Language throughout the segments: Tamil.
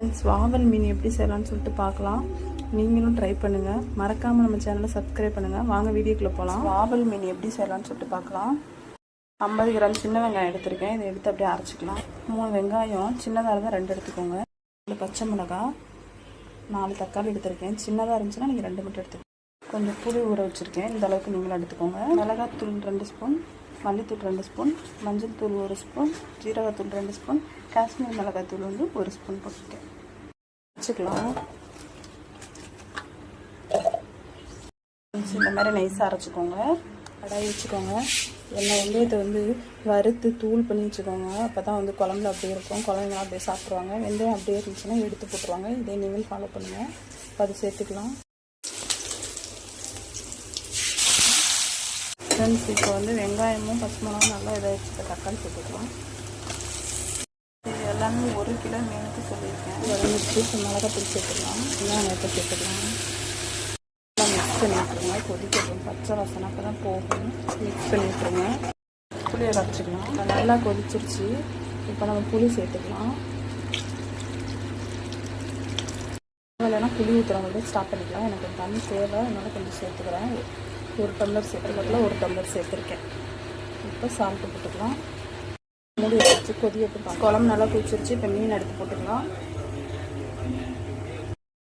ஃப்ரெண்ட்ஸ் வாவல் மீன் எப்படி செய்யலாம்னு சொல்லிட்டு பார்க்கலாம். நீங்களும் ட்ரை பண்ணுங்கள் மறக்காமல் நம்ம சேனலை சப்ஸ்கிரைப் பண்ணுங்கள் வாங்க வீடியோக்குள்ளே போகலாம் வாவல் மீன் எப்படி செய்யலாம்னு சொல்லிட்டு பார்க்கலாம். ஐம்பது கிராம் சின்ன வெங்காயம் எடுத்திருக்கேன். இதை எடுத்து அப்படியே அரைச்சிக்கலாம். மூணு வெங்காயம் சின்னதாக இருந்தால் ரெண்டு எடுத்துக்கோங்க. ரெண்டு பச்சை மிளகாய் நாலு தக்காளி எடுத்திருக்கேன். சின்னதாக இருந்துச்சுன்னா நீங்கள் ரெண்டு மட்டும் எடுத்துக்கோங்க. கொஞ்சம் புளி ஊற வச்சுருக்கேன். இந்த அளவுக்கு நீங்களும் எடுத்துக்கோங்க. மிளகாத்தூள் ரெண்டு ஸ்பூன் மல்லித்தூள் ரெண்டு ஸ்பூன் மஞ்சள் தூள் ஒரு ஸ்பூன் ஜீரகத்தூள் ரெண்டு ஸ்பூன் காஷ்மீர் மிளகாத்தூள் வந்து ஒரு ஸ்பூன் போட்டுட்டேன். வச்சுக்கலாம். இந்த மாதிரி நைஸாக அரைச்சிக்கோங்க. கடாய் வச்சுக்கோங்க. எண்ணெய் வெந்தயத்தை வந்து வறுத்து தூள் பண்ணி வச்சுக்கோங்க. அப்போ தான் வந்து குழம்புல அப்படியே இருக்கும். குழந்தைங்களாம் அப்படியே சாப்பிட்ருவாங்க வெந்தயம் அப்படியே இருந்துச்சுன்னா எடுத்து போட்டுருவாங்க. இதே நீங்கள் ஃபாலோ பண்ணுங்கள் இப்போ சேர்த்துக்கலாம். ஃப்ரெண்ட்ஸ் இப்போ வந்து வெங்காயமும் பச்சை நல்லா இதாகிடுச்சு வச்சு தக்காளி சேர்த்துக்கலாம் இது எல்லாமே ஒரு கிலோ மீனுக்கு சொல்லியிருக்கேன். வதங்கிச்சு இப்போ மிளகாத்தூள் சேர்த்துக்கலாம். வெங்காயத்தை சேர்த்துக்கலாம். நல்லா மிக்ஸ் பண்ணி விட்டுருங்க. கொதிக்கட்டும் பச்சை வாசனை அப்போ தான் போகும். மிக்ஸ் பண்ணி விட்டுருங்க. புளியை கரைச்சிக்கலாம் நல்லா கொதிச்சிருச்சு. இப்போ நம்ம புளி சேர்த்துக்கலாம். இல்லைன்னா புளி ஊற்றுறவங்க ஸ்டாப் பண்ணிக்கலாம். எனக்கு தண்ணி தேவை. அதனால கொஞ்சம் சேர்த்துக்கிறேன். ஒரு டம்ளர் சேர்த்துக்கிறதுல ஒரு டம்ளர் சேர்த்துருக்கேன். இப்போ சாப்பிட்டு போட்டுக்கலாம். மூடி வச்சு கொதியட்டும் குழம்பு நல்லா குச்சிருச்சு இப்போ மீன் எடுத்து போட்டுக்கலாம்.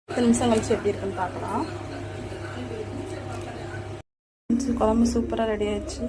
பத்து நிமிஷம் கழிச்சு எப்படி இருக்குன்னு பார்க்கலாம். குழம்பு சூப்பராக ரெடி ஆயிடுச்சு.